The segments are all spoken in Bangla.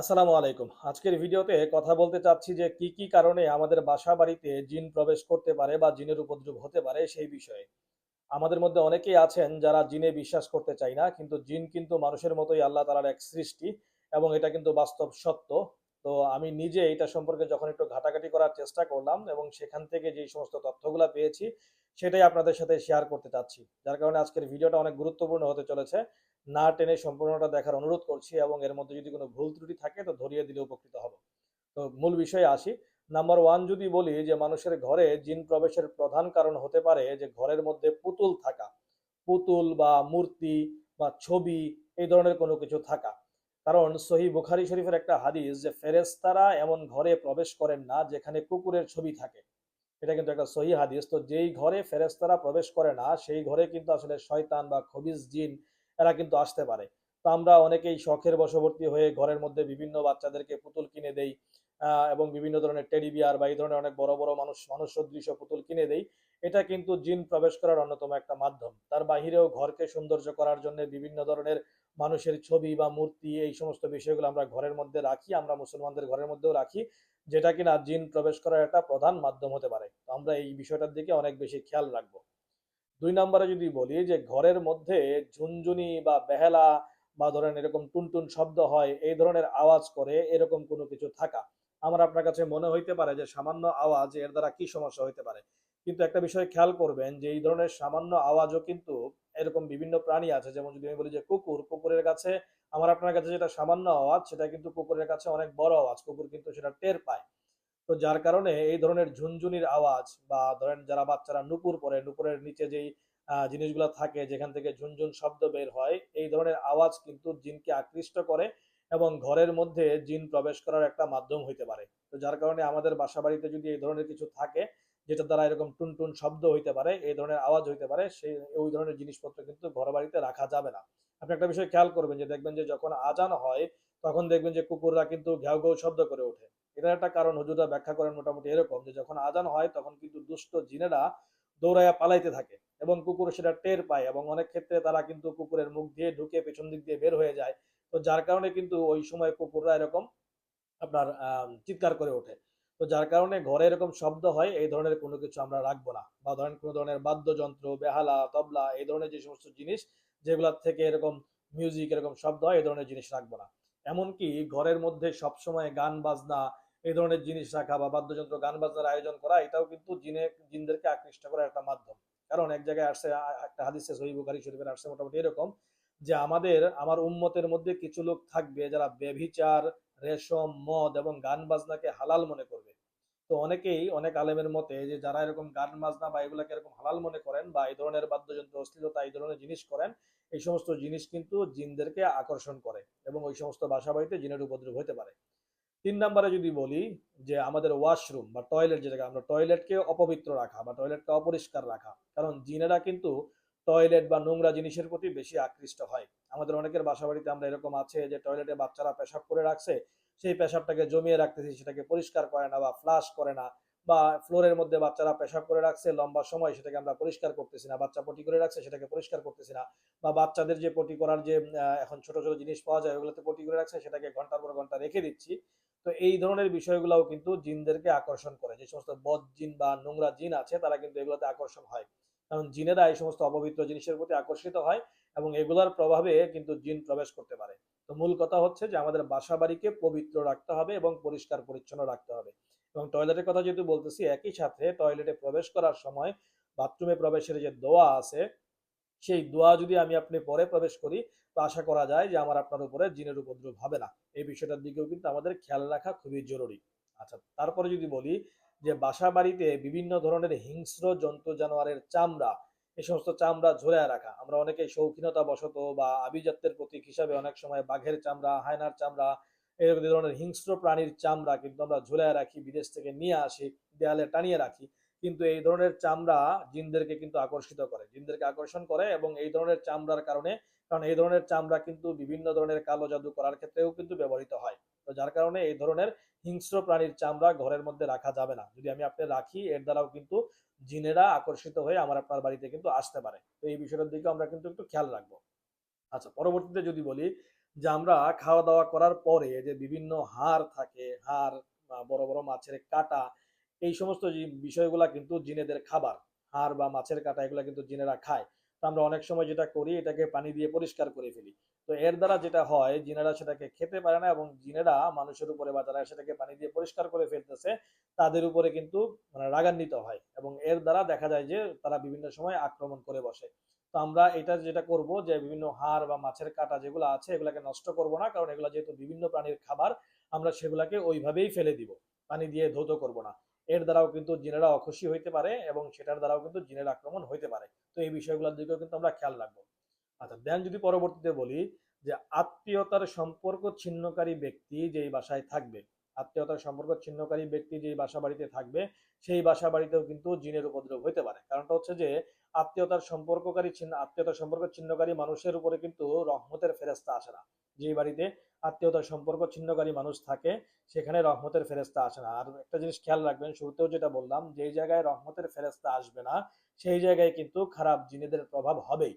আসসালামু আলাইকুম। আজকের ভিডিওতে কথা বলতে চাচ্ছি যে কি কি কারণে আমাদের বাসা বাড়িতে জিন প্রবেশ করতে পারে বা জিনের উপদ্রব হতে পারে সেই বিষয়ে। আমাদের মধ্যে অনেকেই আছেন যারা জিনে বিশ্বাস করতে চায় না, কিন্তু জিন কিন্তু মানুষের মতোই আল্লাহ তাআলার এক সৃষ্টি এবং এটা কিন্তু বাস্তব সত্য। তো আমি নিজে এটা সম্পর্কে যখন একটু ঘাটাঘাটি করার চেষ্টা করলাম এবং সেখান থেকে যে সমস্ত তথ্যগুলো পেয়েছি, সেটাই আপনাদের সাথে শেয়ার করতে চাচ্ছি। যার কারণে আজকের ভিডিওটা অনেক গুরুত্বপূর্ণ হতে চলেছে। না টেনে সম্পূর্ণটা দেখার অনুরোধ করছি এবং এর মধ্যে যদি কোনো ভুল ত্রুটি থাকে তো ধরিয়ে দিলে উপকৃত হব। তো মূল বিষয়ে আসি। নাম্বার ওয়ান যদি বলি যে মানুষের ঘরে জিন প্রবেশের প্রধান কারণ হতে পারে যে ঘরের মধ্যে পুতুল থাকা। পুতুল বা মূর্তি বা ছবি এই ধরনের কোনো কিছু থাকা। কারণ সহি বুখারি শরীফের একটা হাদিস যে ফেরেশতারা এমন ঘরে প্রবেশ করেন না যেখানে কুকুরের ছবি থাকে। এটা কিন্তু একটা সহি হাদিস। তো যেই ঘরে ফেরেশতারা প্রবেশ করে না, সেই ঘরে কিন্তু আসলে শয়তান বা খবিজ জিন এরা কিন্তু আসতে পারে। তো আমরা অনেকেই শখের বশবর্তী হয়ে ঘরের মধ্যে বিভিন্ন বাচ্চাদেরকে পুতুল কিনে দেই এবং বিভিন্ন ধরনের টেডি বিয়ার বা এই ধরনের অনেক বড় বড় মানুষ মানুষ সদৃশ পুতুল কিনে দেই। এটা কিন্তু জিন প্রবেশ করার অন্যতম একটা মাধ্যম। তার বাহিরেও ঘরকে সৌন্দর্য করার জন্য বিভিন্ন ধরনের মানুষের ছবি বা মূর্তি, এই সমস্ত বিষয়গুলো আমরা ঘরের মধ্যে রাখি, আমরা মুসলমানদের ঘরের মধ্যেও রাখি, যেটা কিনা জিন প্রবেশ করার একটা প্রধান মাধ্যম হতে পারে। আমরা এই বিষয়টার দিকে অনেক বেশি খেয়াল রাখব। দুই নম্বরে যদি বলি যে ঘরের মধ্যে ঝুনঝুনি বা বেহালা বা ধরেন এরকম টুনটুন শব্দ হয়, এই ধরনের আওয়াজ করে এরকম কোনো কিছু থাকা। আমার আপনার কাছে মনে হইতে পারে যে সামান্য আওয়াজ এর দ্বারা কি সমস্যা হইতে পারে। কিন্তু একটা বিষয় খেয়াল করবেন যে এই ধরনের সামান্য আওয়াজও কিন্তু এরকম বিভিন্ন প্রাণী আছে। যেমন যদি আমি বলি যে কুকুর, কুকুরের কাছে আমার আপনার কাছে যেটা সামান্য আওয়াজ, সেটা কিন্তু কুকুরের কাছে অনেক বড় আওয়াজ। কুকুর কিন্তু সেটা টের পায়। তো যার কারণে এই ধরনের ঝুনঝুনির আওয়াজ বা ধরেন যারা বাচ্চারা নুপুর পরে, নুপুরের নিচে যেই জিনিসগুলো থাকে, যেখান থেকে ঝুনঝুন শব্দ বের হয়, এই ধরনের আওয়াজ কিন্তু জিনকে আকৃষ্ট করে এবং ঘরের মধ্যে জিন প্রবেশ করার একটা মাধ্যম হইতে পারে। তো যার কারণে আমাদের বাসা বাড়িতে যদি এই ধরনের কিছু থাকে যেটা দ্বারা এরকম টুনটুন শব্দ হইতে পারে, এই ধরনের আওয়াজ হইতে পারে, সেই, ওই ধরনের জিনিসপত্র কিন্তু ঘর বাড়িতে রাখা যাবে না। আপনি একটা বিষয় খেয়াল করবেন যে, দেখবেন যে যখন আজান হয়, তখন দেখবেন যে কুকুররা কিন্তু ঘেউ ঘেউ শব্দ করে ওঠে। এটার একটা কারণ হুজুরা ব্যাখ্যা করেন মোটামুটি এরকম যে যখন আজান হয় তখন কিন্তু দুষ্ট জিনেরা দৌড়াইয়া পালাইতে থাকে এবং কুকুর সেটা টের পায় এবং অনেক ক্ষেত্রে তারা কিন্তু কুকুরের মুখ দিয়ে ঢুকে পেছন দিক দিয়ে বের হয়ে যায়। তো যার কারণে কিন্তু ওই সময় কুকুররা এরকম আপনার চিৎকার করে ওঠে। তো যার কারণে ঘরে এরকম শব্দ হয়, এই ধরনের কোনো কিছু আমরা রাখব না বা ধরেন কোনো ধরনের বাদ্যযন্ত্র, বেহালা, তবলা এই ধরনের যে সমস্ত জিনিস যেগুলোর থেকে এরকম মিউজিক এরকম শব্দ হয়, এই ধরনের জিনিস রাখব না। এমনকি ঘরের মধ্যে সবসময় গান, বাজনা এই ধরনের জিনিস রাখা বা বাদ্যযন্ত্র, গান বাজনার আয়োজন করা, এটাও কিন্তু জিনে, জিনদেরকে আকৃষ্ট করার একটা মাধ্যম। কারণ এক জায়গায় আসছে একটা হাদিসে সহি বুখারী শরীফের আসছে মোটামুটি এরকম যে আমাদের, আমার উম্মতের মধ্যে কিছু লোক থাকবে যারা বেভিচার রেশম, মদ এবং গান বাজনাকে হালাল মনে করবে। তো অনেকেই, অনেক আলেমের মতে যে যারা এরকম গান বাজনা বা এগুলাকে এরকম হালাল মনে করেন বা এই ধরনের বাদ্যযন্ত্র, অশ্লীলতা, এই ধরনের জিনিস করেন, এই সমস্ত জিনিস কিন্তু জিনদেরকে আকর্ষণ করে এবং ওই সমস্ত বাসা বাড়িতে জিনের উপদ্রব হতে পারে। তিন নম্বরে যদি বলি যে আমাদের ওয়াশরুম বা টয়লেট যেটাকে আমরা টয়লেটকে অপবিত্র রাখা বা টয়লেটকে অপরিষ্কার রাখা, কারণ জিনেরা কিন্তু টয়লেট বা নোংরা জিনিসের প্রতি বেশি আকৃষ্ট হয়। আমাদের অনেকের বাসা বাড়িতে আমরা এরকম আছে যে টয়লেটে বাচ্চারা পেশাব করে রাখছে, সেই পেশাবটাকে জমিয়ে রাখতেছি, সেটাকে পরিষ্কার করে না বা ফ্লাশ করে না বা ফ্লোরের মধ্যে বাচ্চারা পেশাব করে রাখছে, লম্বা সময় সেটাকে আমরা পরিষ্কার করতেছি না, বাচ্চা পটি করে রাখছে, সেটাকে পরিষ্কার করতেছি না বা বাচ্চাদের যে পটি করার যে এখন ছোট ছোট জিনিস পাওয়া যায়, ওগুলোতে পটি করে রাখছে, সেটাকে ঘণ্টার পর ঘণ্টা রেখে দিচ্ছি। তো এই ধরনের বিষয়গুলোও কিন্তু জিনদেরকে আকর্ষণ করে। যে সমস্ত বদ জিন বা নোংরা জিন আছে, তারা কিন্তু এগুলোতে আকর্ষণ হয়। কারণ জিনেরা এই সমস্ত অপবিত্র জিনিসের প্রতি আকর্ষিত হয় এবং এগুলোর প্রভাবে কিন্তু জিন প্রবেশ করতে পারে। তো মূল কথা হচ্ছে যে আমাদের বাসা বাড়িকে পবিত্র রাখতে হবে এবং পরিষ্কার পরিচ্ছন্ন রাখতে হবে। এবং টয়লেটের কথা যেহেতু বলতেছি, একই সাথে টয়লেটে প্রবেশ করার সময় বাথরুমে প্রবেশের যে দোয়া আছে, সেই দোয়া যদি আমি আপনি পরে প্রবেশ করি তো আশা করা যায় যে আমার আপনার উপরে জিনের উপদ্রব হবে না। এই বিষয়টার দিকেও কিন্তু আমাদের খেয়াল রাখা খুবই জরুরি। আচ্ছা তারপরে যদি বলি যে বাসা বাড়িতে বিভিন্ন ধরনের হিংস্র জন্তু জানোয়ারের চামড়া, এই সমস্ত চামড়া ঝোলায় রাখা। আমরা অনেকেই শৌখিনতা বশত বা আভিজাত্যের প্রতীক হিসাবে অনেক সময় বাঘের চামড়া, হায়নার চামড়া, এরকম ধরনের হিংস্র প্রাণীর চামড়া কিন্তু আমরা ঝোলায় রাখি, বিদেশ থেকে নিয়ে আসি, দেয়ালে টানিয়ে রাখি। কিন্তু এই ধরনের চামড়া জিনদেরকে কিন্তু আকর্ষিত করে। জিনদেরকে আকর্ষণ করে এবং এই ধরনের চামড়ার কারণে কারণ এই ধরনের চামড়া কিন্তু বিভিন্ন ধরনের কালো জাদু করার ক্ষেত্রেও কিন্তু ব্যবহৃত হয়। তো যার কারণে এই ধরনের হিংস্র প্রাণীর চামড়া ঘরের মধ্যে রাখা যাবে না। যদি আমি আপনি রাখি, এর দ্বারাও কিন্তু জিনেরা আকর্ষিত হয়ে আমার আপনার বাড়িতে কিন্তু আসতে পারে। তো এই বিষয়টার দিকে আমরা কিন্তু একটু খেয়াল রাখব। আচ্ছা পরবর্তীতে যদি বলি যে আমরা খাওয়া দাওয়া করার পরে যে বিভিন্ন হাড় থাকে, হাড় বা বড় বড় মাছের কাঁটা, এই সমস্ত বিষয়গুলা কিন্তু জিনেদের খাবার, হাড় বা মাছের কাঁটা এগুলা কিন্তু জিনেরা খায়। আমরা অনেক সময় যেটা করি, এটাকে পানি দিয়ে পরিষ্কার করে ফেলি। তো এর দ্বারা যেটা হয়, জিনেরা সেটাকে খেতে পারে না এবং জিনেরা মানুষের উপরে বা যারা সেটাকে পানি দিয়ে পরিষ্কার করে ফেলতেছে, তাদের উপরে কিন্তু মানে রাগান্বিত হয় এবং এর দ্বারা দেখা যায় যে তারা বিভিন্ন সময় আক্রমণ করে বসে। তো আমরা এটা যেটা করব যে বিভিন্ন হাড় বা মাছের কাঁটা যেগুলো আছে, এগুলাকে নষ্ট করব না, কারণ এগুলো যেহেতু বিভিন্ন প্রাণীর খাবার, আমরা সেগুলাকে ওইভাবেই ফেলে দিব। পানি দিয়ে ধৌত করব না। এর দ্বারাও কিন্তু জিনেরা অখুশি হইতে পারে এবং সেটার দ্বারাও কিন্তু জিনের আক্রমণ হইতে পারে। তো এই বিষয়গুলোর দিকেও কিন্তু আমরা খেয়াল রাখব। আচ্ছা দেন যদি পরবর্তীতে বলি যে আত্মীয়তার সম্পর্ক ছিন্নকারী ব্যক্তি যেই বাসায় থাকবে, আত্মীয়তার সম্পর্ক ছিন্নকারী ব্যক্তি যেই বাসা বাড়িতে থাকবে, সেই বাসা বাড়িতেও কিন্তু জিনের উপদ্রব হইতে পারে। কারণটা হচ্ছে যে আত্মীয়তার সম্পর্ককারী ছিন্ন আত্মীয়তার সম্পর্ক ছিন্নকারী মানুষের উপরে কিন্তু রহমতের ফেরেস্তা আসে না। যেই বাড়িতে আত্মীয়তার সম্পর্ক ছিন্নকারী মানুষ থাকে, সেখানে রহমতের ফেরেস্তা আসে না। আর একটা জিনিস খেয়াল রাখবেন, শুরুতেও যেটা বললাম, যেই জায়গায় রহমতের ফেরেস্তা আসবে না, সেই জায়গায় কিন্তু খারাপ জিনেদের প্রভাব হবেই।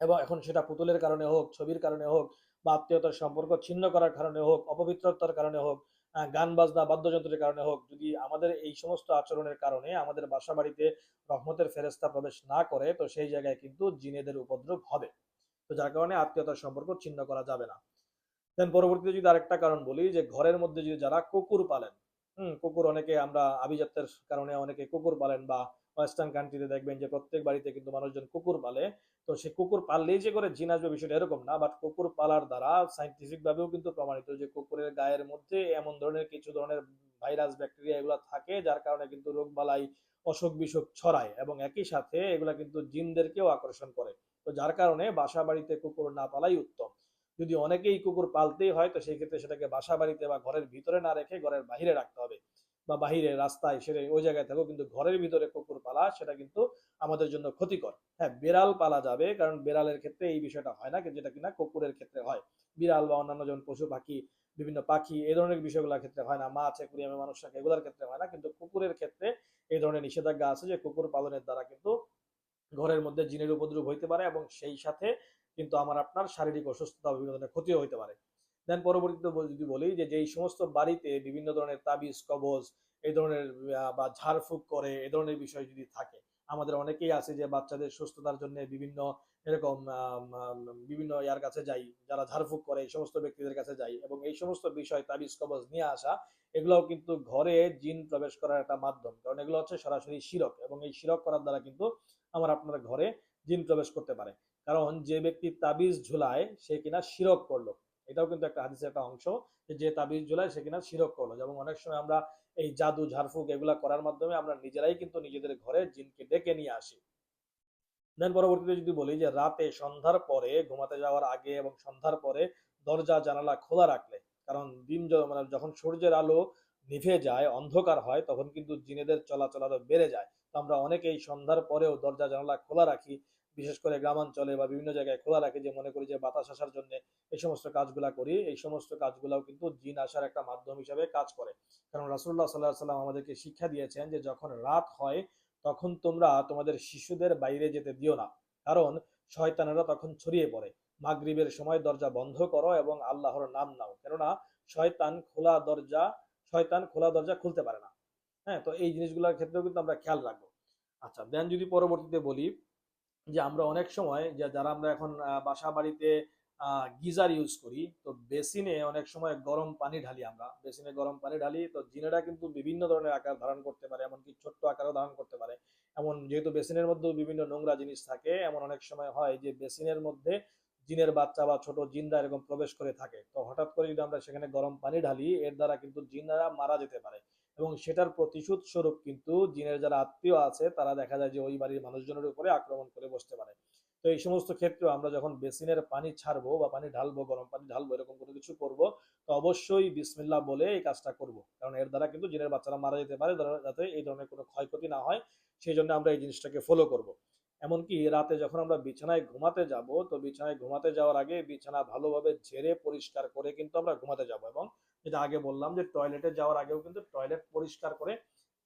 এবং এখন সেটা পুতুলের কারণে হোক, ছবির কারণে হোক, বা আত্মীয়তার সম্পর্ক ছিন্ন করার কারণে হোক, অপবিত্রতার কারণে হোক গান বাজনা, বাদ্যযন্ত্রের কারণে হোক, যদি আমাদের এই সমস্ত আচরণের কারণে আমাদের বাসা বাড়িতে রহমতের ফেরেস্তা প্রবেশ না করে, তো সেই জায়গায় কিন্তু জিনেদের উপদ্রব হবে। তো যার কারণে আত্মীয়তার সম্পর্ক ছিন্ন করা যাবে না। দেন পরবর্তীতে যদি আরেকটা কারণ বলি, যে ঘরের মধ্যে যদি যারা কুকুর পালেন, হুম, কুকুর অনেকে আমরা আভিজাত্যের কারণে অনেকে কুকুর পালেন বা ওয়েস্টার্ন কান্ট্রিতে দেখবেন যে প্রত্যেক বাড়িতে কিন্তু মানুষজন কুকুর পালে তো সে কুকুর পাললেই যে করে জিন আসবে বিষয়টা এরকম না বাট কুকুর পালার দ্বারা সাইন্টিফিক ভাবেও কিন্তু প্রমাণিত যে কুকুরের গায়ের মধ্যে এমন ধরনের কিছু ধরনের ভাইরাস ব্যাকটেরিয়া এগুলো থাকে, যার কারণে কিন্তু রোগ বালাই অসুখ বিসুখ ছড়ায় এবং একই সাথে এগুলা কিন্তু জিনদেরকেও আকর্ষণ করে। তো যার কারণে বাসা বাড়িতে কুকুর না পালাই উত্তম। যদি অনেকেই কুকুর পালতেই হয়, তো সেই ক্ষেত্রে সেটাকে বাসা বাড়িতে বা ঘরের ভিতরে না রেখে ঘরের বাহিরে রাখতে হবে। বা বাহিরে রাস্তায় সেটা ওই জায়গায় থাকো কিন্তু ঘরের ভিতরে কুকুর পালা, সেটা কিন্তু আমাদের জন্য ক্ষতিকর। হ্যাঁ বিড়াল পালা যাবে, কারণ বিড়ালের ক্ষেত্রে এই বিষয়টা হয় না যেটা কিনা কুকুরের ক্ষেত্রে হয়। বিড়াল বা অন্যান্য যেমন পশু, পাখি, বিভিন্ন পাখি এই ধরনের বিষয়গুলোর ক্ষেত্রে হয় না। মাছ অ্যাকুরিয়ামে মানুষ রাখে এগুলোর ক্ষেত্রে হয় না। কিন্তু কুকুরের ক্ষেত্রে এই ধরনের নিষেধাজ্ঞা আছে যে কুকুর পালনের দ্বারা কিন্তু ঘরের মধ্যে জিনের উপদ্রব হইতে পারে এবং সেই সাথে কিন্তু আমার আপনার শারীরিক অসুস্থতা বিভিন্ন ধরনের ক্ষতিও হইতে পারে। দেন পরবর্তীতে যদি বলি যে, যেই সমস্ত বাড়িতে বিভিন্ন ধরনের তাবিজ, কবজ, এই ধরনের বা ঝাড়ফুঁক করে, এই ধরনের বিষয় যদি থাকে, আমাদের অনেকেই আছে যে, বাচ্চাদের সুস্থতার জন্য বিভিন্ন এরকম বিভিন্ন ইয়ার কাছে যাই, যারা ঝাড়ফুঁক করে, এই সমস্ত ব্যক্তিদের কাছে যাই এবং এই সমস্ত বিষয়, তাবিজ, কবজ নিয়ে আসা, এগুলোও কিন্তু ঘরে জিন প্রবেশ করার একটা মাধ্যম। কারণ এগুলো হচ্ছে সরাসরি শিরক এবং এই শিরক করার দ্বারা কিন্তু আমার আপনার ঘরে জিন প্রবেশ করতে পারে। কারণ যে ব্যক্তি তাবিজ ঝুলায়, সে কিনা শিরক করল। এটাও কিন্তু একটা হাদিসের একটা অংশ যে তাবিজ ঝুলায় সে কিনা শিরক করল। যেমন অনেক সময় আমরা এই জাদু, ঝাড়ফুঁক এগুলা করার মাধ্যমে আমরা নিজেরাই কিন্তু নিজেদের ঘরে জিনকে ডেকে নিয়ে আসি। দেন পরবর্তীতে যদি বলি যে রাতে সন্ধ্যার পরে ঘুমাতে যাওয়ার আগে এবং সন্ধ্যার পরে দরজা, জানালা খোলা রাখলে, কারণ দিন মানে যখন সূর্যের আলো নিভে যায়, অন্ধকার হয়, তখন কিন্তু জিনেদের চলাচল আরও বেড়ে যায়। তো আমরা অনেকেই সন্ধ্যার পরেও দরজা, জানালা খোলা রাখি। বিশেষ করে গ্রামাঞ্চলে বা বিভিন্ন জায়গায় খোলা রাখি যে মনে করি যে বাতাস আসার জন্য এই সমস্ত কাজগুলা করি, এই সমস্ত কাজগুলাও কিন্তু জিন আসার একটা মাধ্যম হিসাবে কাজ করে। কারণ রাসুল্লাহ সাল্লাহ সাল্লাম আমাদেরকে শিক্ষা দিয়েছেন যে যখন রাত হয়, তখন তোমরা তোমাদের শিশুদের বাইরে যেতে দিও না। কারণ শয়তানেরা তখন ছড়িয়ে পড়ে। মাগরিবের সময় দরজা বন্ধ করো এবং আল্লাহর নাম নাও। কেননা শয়তান খোলা দরজা, শয়তান খোলা দরজা খুলতে পারে না। হ্যাঁ তো এই জিনিসগুলোর ক্ষেত্রেও কিন্তু আমরা খেয়াল রাখব। আচ্ছা দেন যদি পরবর্তীতে বলি যে আমরা অনেক সময় যে যারা আমরা এখন বাসা বাড়িতে গিজার ইউজ করি, তো বেসিনে অনেক সময় গরম পানি ঢালি আমরা। বেসিনে গরম পানি ঢালি, তো জিনেরা কিন্তু বিভিন্ন ধরনের আকার ধারণ করতে পারে, এমনকি ছোট্ট আকারও ধারণ করতে পারে। এমন যেহেতু বেসিনের মধ্যেও বিভিন্ন নোংরা জিনিস থাকে, এমন অনেক সময় হয় যে বেসিনের মধ্যে জিনের বাচ্চা বা ছোট জিনরা এরকম প্রবেশ করে থাকে। তো হঠাৎ করে যদি আমরা সেখানে গরম পানি ঢালি, এর দ্বারা কিন্তু জিনরা মারা যেতে পারে। এবং সেটার প্রতিশোধ স্বরূপ কিন্তু জিনের যারা আত্মীয় আছে, তারা দেখা যায় যে ওই বাড়ির মানুষজনের উপরে আক্রমণ করে বসতে পারে। তো এই সমস্ত ক্ষেত্রে আমরা যখন বেসিনের পানি ছাড়বো বা পানি ঢালবো, গরম পানি ঢালবো, এরকম কোনো কিছু করব, তো অবশ্যই বিসমিল্লাহ বলে এই কাজটা করব। কারণ এর দ্বারা কিন্তু জিনের বাচ্চারা মারা যেতে পারে যাতে এই ধরনের কোনো ক্ষয়ক্ষতি না হয়, সেই জন্য আমরা এই জিনিসটাকে ফলো করব। এমনকি রাতে যখন আমরা বিছানায় ঘুমাতে যাব, তো বিছানায় ঘুমাতে যাওয়ার আগে বিছানা ভালোভাবে ঝেড়ে পরিষ্কার করে কিন্তু আমরা ঘুমাতে যাব এবং যেটা আগে বললাম যে টয়লেটে যাওয়ার আগেও কিন্তু টয়লেট পরিষ্কার করে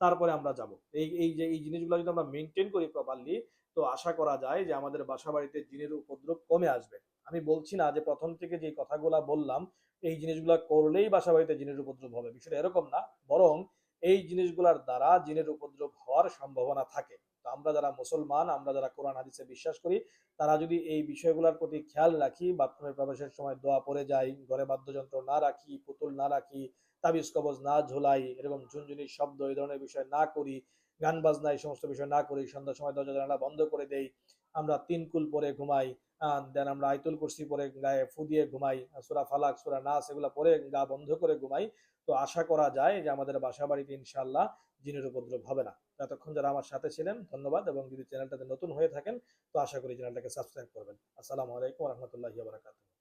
তারপরে আমরা যাব। এই এই যে, এই জিনিসগুলো যদি আমরা মেনটেন করি প্রপারলি তো আশা করা যায় যে আমাদের বাসা বাড়িতে জিনের উপদ্রব কমে আসবে। আমি বলছি না যে প্রথম থেকে যে কথাগুলো বললাম, এই জিনিসগুলা করলেই বাসা বাড়িতে জিনের উপদ্রব হবে। বিষয়টা এরকম না। বরং এই জিনিসগুলার দ্বারা জিনের উপদ্রব হওয়ার সম্ভাবনা থাকে। তো আমরা যারা মুসলমান, আমরা যারা কোরআন, হাদিসে বিশ্বাস করি, তারা যদি এই বিষয়গুলোর প্রতি খেয়াল রাখি, বাথরুমে প্রবেশের সময় দোয়া পড়ে যাই, ঘরে বাদ্যযন্ত্র না রাখি, পুতুল না রাখি, তাবিজ কবজ না ঝোলাই, এরকম ঝুনঝুনির শব্দ এই ধরনের বিষয় না করি, গান বাজনা এই সমস্ত বিষয় না করি, সন্ধ্যার সময় দরজা জানালা বন্ধ করে দেই, আমরা তিন কুল পরে ঘুমাই দেন আমরা আইতুল কুরসি পরে গায়ে ফু দিয়ে ঘুমাই, সুরা ফালাক, সুরা নাস এগুলো পরে গা বন্ধ করে ঘুমাই, তো আশা করা যায় যে আমাদের বাসা বাড়িতে ইনশাআল্লাহ জিনের উপদ্রব হবে না। এতক্ষণ যারা আমার সাথে ছিলেন, ধন্যবাদ এবং যদি চ্যানেলটাতে নতুন হয়ে থাকেন, তো আশা করি চ্যানেলটাকে সাবস্ক্রাইব করবেন। আসসালামু আলাইকুম রহমতুল্লাহ বারাকাতুহ।